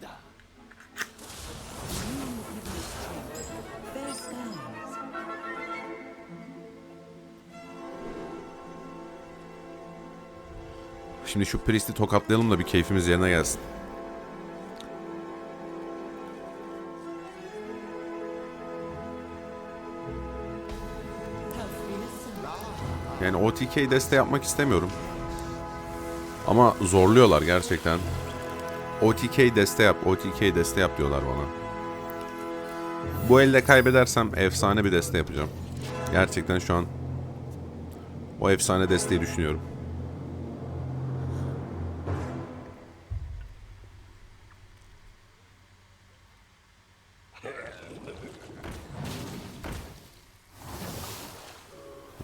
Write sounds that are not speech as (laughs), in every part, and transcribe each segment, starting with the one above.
Skies. Şimdi şu Priest'i tokatlayalım da bir keyfimiz yerine gelsin. Yani OTK deste yapmak istemiyorum. Ama zorluyorlar gerçekten. OTK deste yap, OTK deste yap diyorlar bana. Bu elde kaybedersem efsane bir deste yapacağım. Gerçekten şu an o efsane desteği düşünüyorum.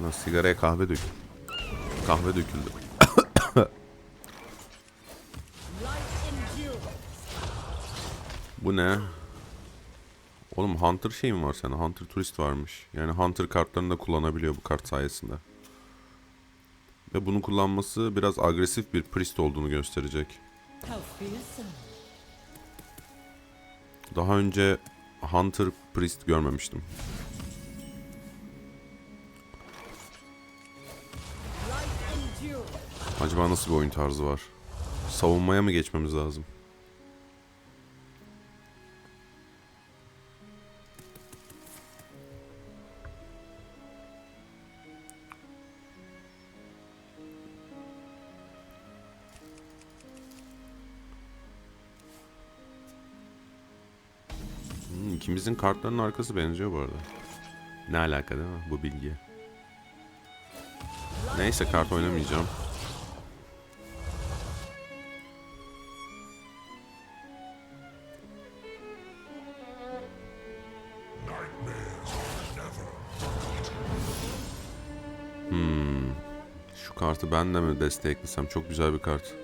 Lan sigaraya kahve dök. Kahve döküldü. Bu ne? Oğlum Hunter şey mi var sende? Hunter Turist varmış. Yani Hunter kartlarını da kullanabiliyor bu kart sayesinde. Ve bunu kullanması biraz agresif bir priest olduğunu gösterecek. Daha önce Hunter Priest görmemiştim. Acaba nasıl bir oyun tarzı var? Savunmaya mı geçmemiz lazım? İkimizin kartlarının arkası benziyor bu arada. Ne alaka değil mi bu bilgi? Neyse kart oynamayacağım. Hmm. Şu kartı ben de mi deste eklesem? Çok güzel bir kart.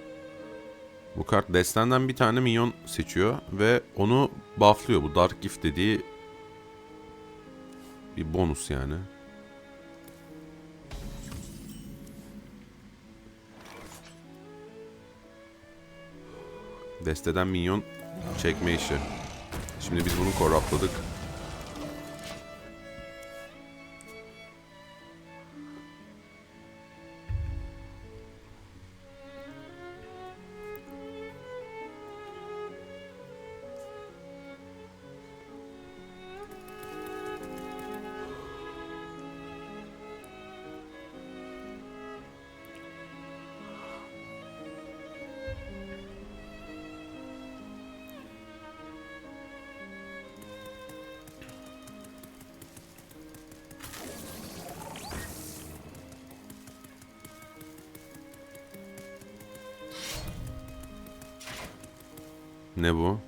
Bu kart destenden bir tane minyon seçiyor ve onu bufflıyor. Bu Dark Gift dediği bir bonus yani. Desteden minyon çekme işi. Şimdi biz bunu korruptladık. Ne bu?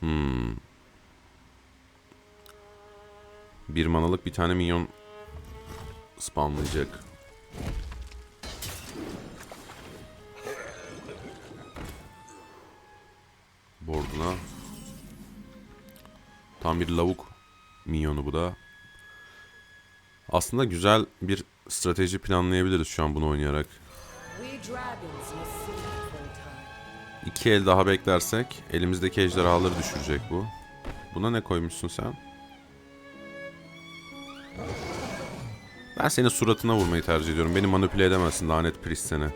Hmm. Bir manalık bir tane minyon spamlayacak. Board'una. Tam bir lavuk minyonu bu da. Aslında güzel bir strateji planlayabiliriz şu an bunu oynayarak. İki el daha beklersek elimizdeki ejderhaları düşürecek bu. Buna ne koymuşsun sen? Ben senin suratına vurmayı tercih ediyorum. Beni manipüle edemezsin lanet priest seni.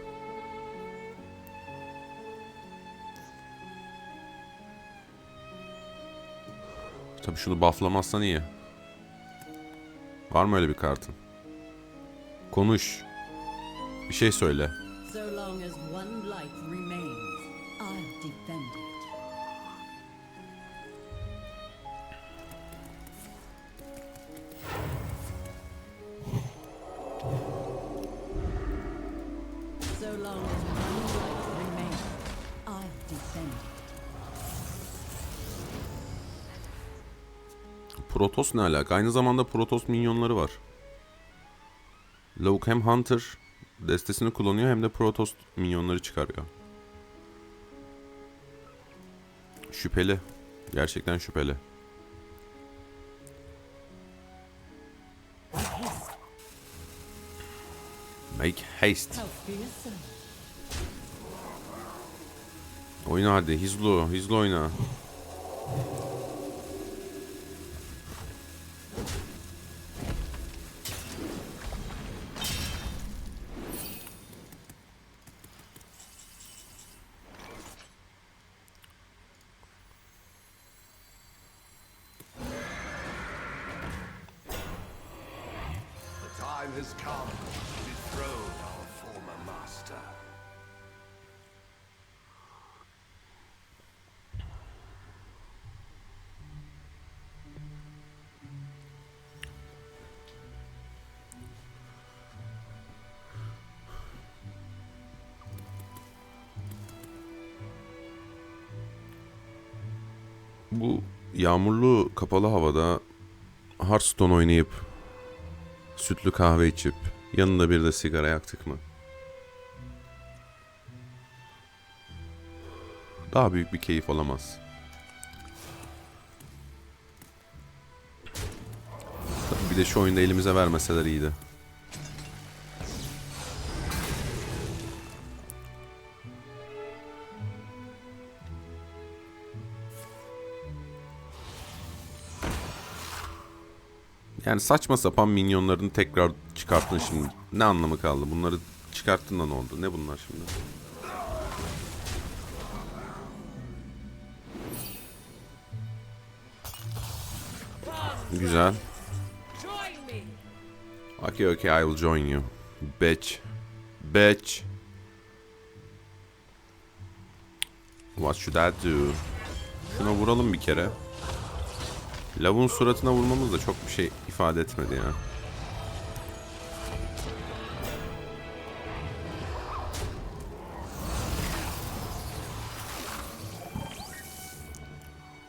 Tabii şunu bufflamazsan iyi. Var mı öyle bir kartın? Konuş. Bir şey söyle. So Defend it. Protoss ne alaka? Aynı zamanda Protoss minyonları var. Lavuk hem Hunter destesini kullanıyor hem de Protoss minyonları çıkarıyor. Şüpheli. Gerçekten şüpheli. Make haste. Oyna hadi hızlı hızlı oyna. Bu yağmurlu kapalı havada Hearthstone oynayıp sütlü kahve içip yanında bir de sigara yaktık mı? Daha büyük bir keyif olamaz. Tabii bir de şu oyunda elimize vermeseler iyiydi. Yani saçma sapan minyonlarını tekrar çıkarttın şimdi. Ne anlamı kaldı? Bunları çıkarttın da ne oldu? Ne bunlar şimdi? Güzel. Okay, okay, I will join you. Bitch. Bitch. What should I do? Şuna vuralım bir kere. Lavun suratına vurmamız da çok bir şey ifade etmedi ya.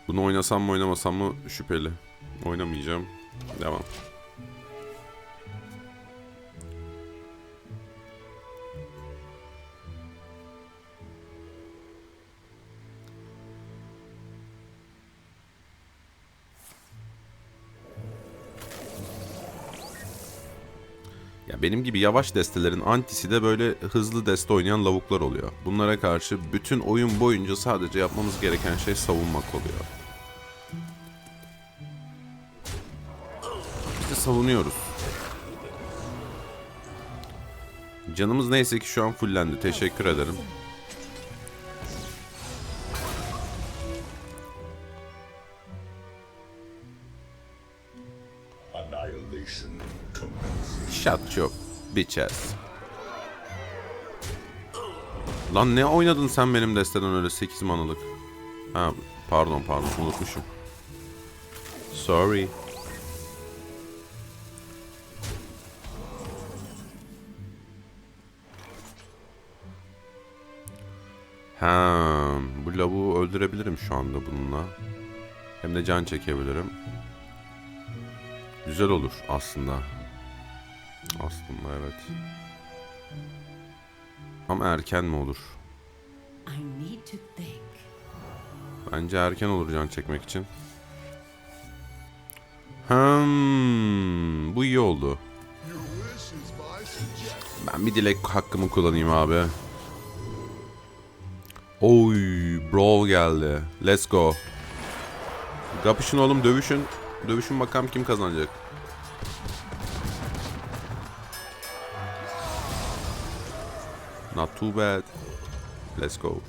Bunu oynasam mı oynamasam mı şüpheli. Oynamayacağım. Devam. Benim gibi yavaş destelerin antisi de böyle hızlı deste oynayan lavuklar oluyor. Bunlara karşı bütün oyun boyunca sadece yapmamız gereken şey savunmak oluyor. De savunuyoruz. Canımız neyse ki şu an fullendi. Teşekkür ederim. Shut your bitches. Lan ne oynadın sen benim desteden öyle 8 manalık? Ha pardon pardon unutmuşum. Sorry. Ha, bu lavuğu öldürebilirim şu anda bununla. Hem de can çekebilirim. Güzel olur aslında. Aslında evet. Ama erken mi olur? Bence erken olur can çekmek için. Hmm, bu iyi oldu. Ben bir dilek hakkımı kullanayım abi. Oy, brawl geldi. Let's go. Kapışın oğlum dövüşün. Dövüşün bakalım kim kazanacak. Not too bad. Let's go.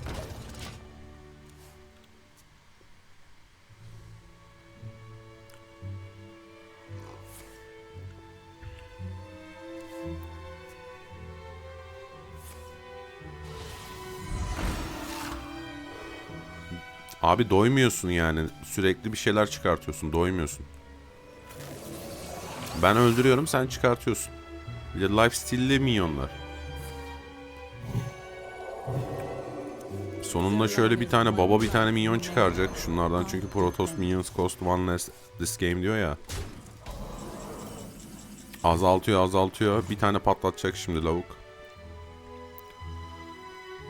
Abi doymuyorsun yani. Sürekli bir şeyler çıkartıyorsun. Doymuyorsun. Ben öldürüyorum sen çıkartıyorsun. Bir de life steal'li minyonlar. Sonunda şöyle bir tane baba bir tane minyon çıkaracak. Şunlardan çünkü Protoss minions cost one less this game diyor ya. Azaltıyor azaltıyor. Bir tane patlatacak şimdi lavuk.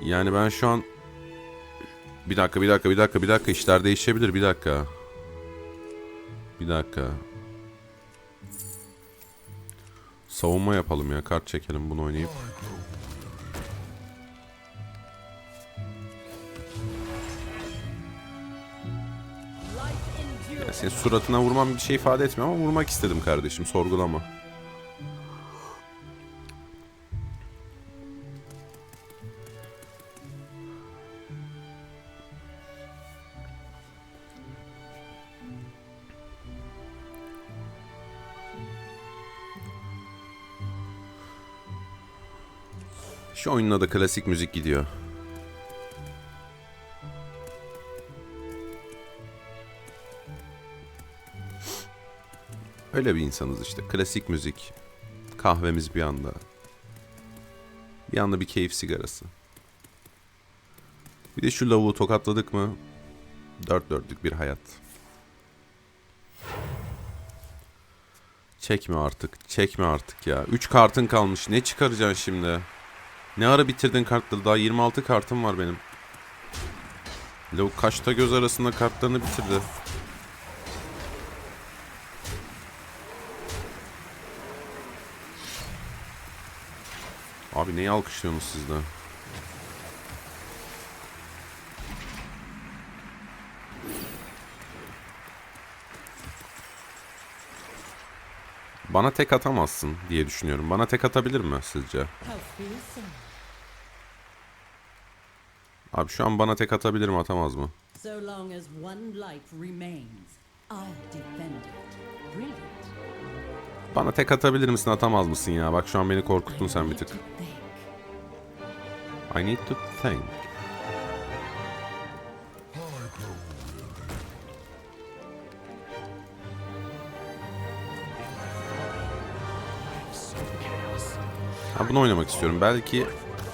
Yani ben şu an bir dakika, bir dakika, bir dakika, bir dakika. İşler değişebilir. Bir dakika. Bir dakika. Savunma yapalım ya. Kart çekelim bunu oynayıp. Ya senin suratına vurmam bir şey ifade etmiyor ama vurmak istedim kardeşim. Sorgulama. Şu oyunla da klasik müzik gidiyor. Öyle bir insanız işte. Klasik müzik. Kahvemiz bir anda. Bir anda bir keyif sigarası. Bir de şu lavuğu tokatladık mı? Dört dörtlük bir hayat. Çekme artık. Çekme artık ya. 3 kartın kalmış. Ne çıkaracaksın şimdi? Ne ara bitirdin kartları? Daha 26 kartım var benim. Lavuk kaçta göz arasında kartlarını bitirdi. Abi neyi alkışlıyorsunuz siz de? Bana tek atamazsın diye düşünüyorum. Bana tek atabilir mi sizce? Abi şu an bana tek atabilir mi atamaz mı? So long as one life remains, I'll defend it. Brilliant. Bana tek atabilir misin atamaz mısın ya? Bak şu an beni korkuttun sen bir tık. I need to think. Ha bunu oynamak istiyorum. Belki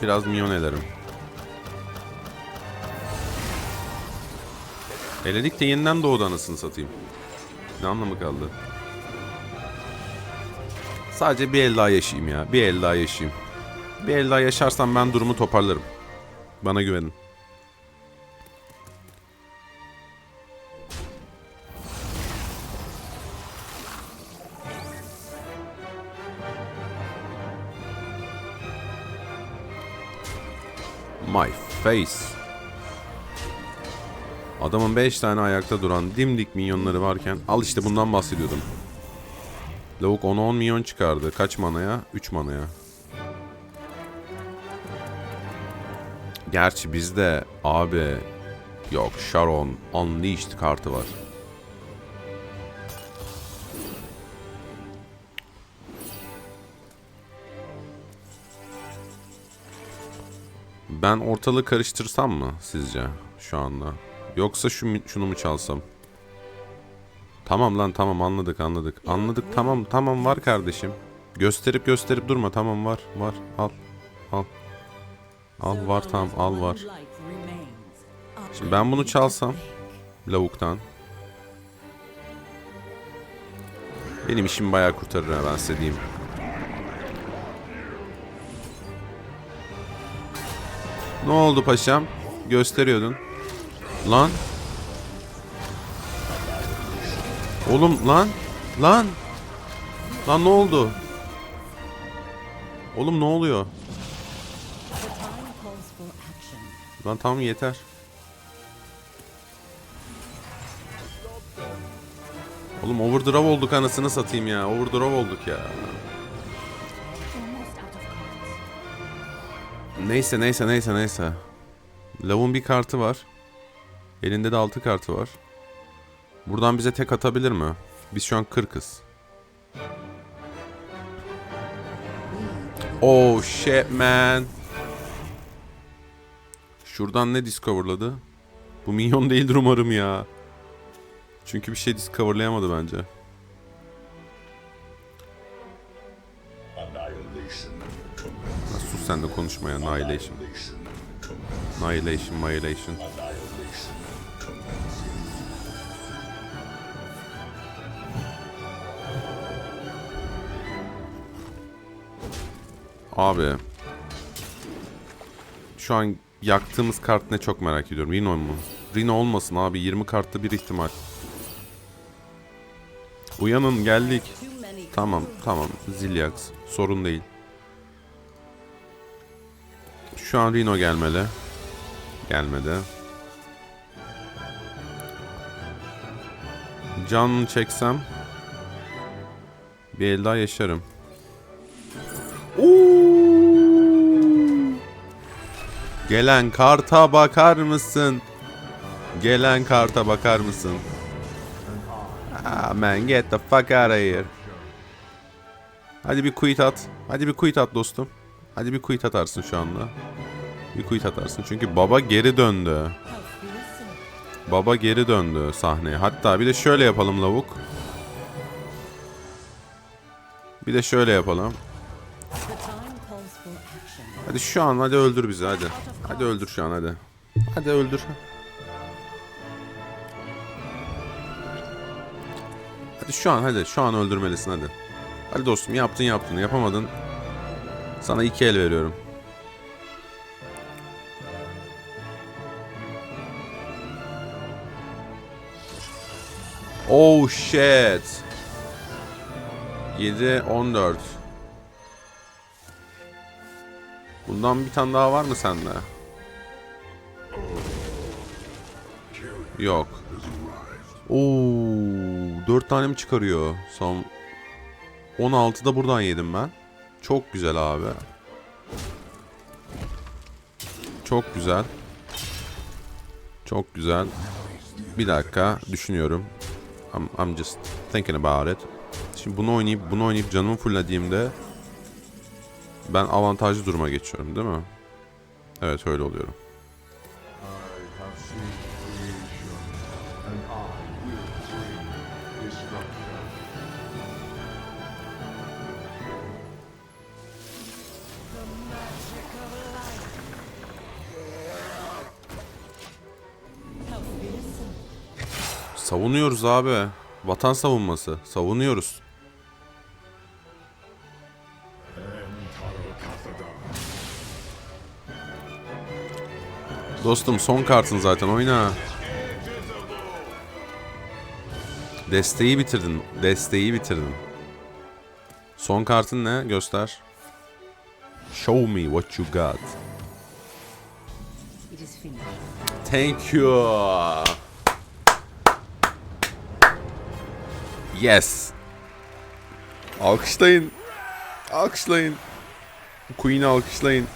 biraz minyon elerim. Eledik de yeniden doğdu anasını satayım. Ne anlamı kaldı? Sadece bir el daha yaşayayım ya. Bir el daha yaşayayım. Bir el daha yaşarsam ben durumu toparlarım. Bana güvenin. My face. Adamın 5 tane ayakta duran dimdik minyonları varken al işte bundan bahsediyordum. Lavuk 10-10 milyon çıkardı. Kaç manaya? 3 manaya. Gerçi bizde abi yok Sharon Unleashed kartı var. Ben ortalığı karıştırsam mı sizce şu anda? Yoksa şu şunu mu çalsam? Tamam lan tamam anladık anladık. Anladık tamam tamam var kardeşim. Gösterip gösterip durma tamam var var al al. Al var tamam al var. Şimdi ben bunu çalsam lavuktan. Benim işimi bayağı kurtarır ha ben size diyeyim. Ne oldu paşam? Gösteriyordun. Lan. Oğlum lan. Lan. Lan ne oldu? Oğlum ne oluyor? Lan tamam yeter. Oğlum overdrive olduk anasını satayım ya. Overdrive olduk ya. Neyse neyse neyse neyse. Lav'un bir kartı var. Elinde de altı kartı var. Buradan bize tek atabilir mi? Biz şu an 40'ız. Oh shit man. Şuradan ne discoverladı? Bu minyon (laughs) değildir umarım ya. Çünkü bir şey discoverlayamadı bence. Ha, sus sen de konuşma ya. Annihilation. Annihilation, annihilation. Abi. Şu an yaktığımız kart ne çok merak ediyorum. Rino mu? Rino olmasın abi. 20 kartta bir ihtimal. Uyanın geldik. Tamam tamam. Zilyax. Sorun değil. Şu an Rino gelmeli. Gelmedi. can çeksem bir el daha yaşarım. Oo! Gelen karta bakar mısın? Gelen karta bakar mısın? Ah man get the fuck out of here. Hadi bir quit at. Hadi bir quit at dostum. Hadi bir quit atarsın şu anda. Bir quit atarsın. Çünkü baba geri döndü. Baba geri döndü sahneye. Hatta bir de şöyle yapalım lavuk. Bir de şöyle yapalım. Hadi şu an hadi öldür bizi hadi. Hadi öldür şu an hadi. Hadi öldür. Hadi şu an hadi şu an öldürmelisin hadi. Hadi dostum yaptın yaptın yapamadın. Sana iki el veriyorum. Oh shit. 7 14. Bundan bir tane daha var mı sende? Yok. Oo, 4 tane mi çıkarıyor? Son 16'da buradan yedim ben. Çok güzel abi. Çok güzel. Çok güzel. Bir dakika düşünüyorum. I'm, I'm just thinking about it. Şimdi bunu oynayıp bunu oynayıp canımı fullediğimde ben avantajlı duruma geçiyorum değil mi? Evet öyle oluyorum. Savunuyoruz abi. Vatan savunması. Savunuyoruz. Dostum son kartın zaten oyna. Desteği bitirdin. Desteği bitirdin. Son kartın ne? Göster. Show me what you got. It is finished. Thank you. Yes. Alkışlayın. Alkışlayın. Queen'i alkışlayın.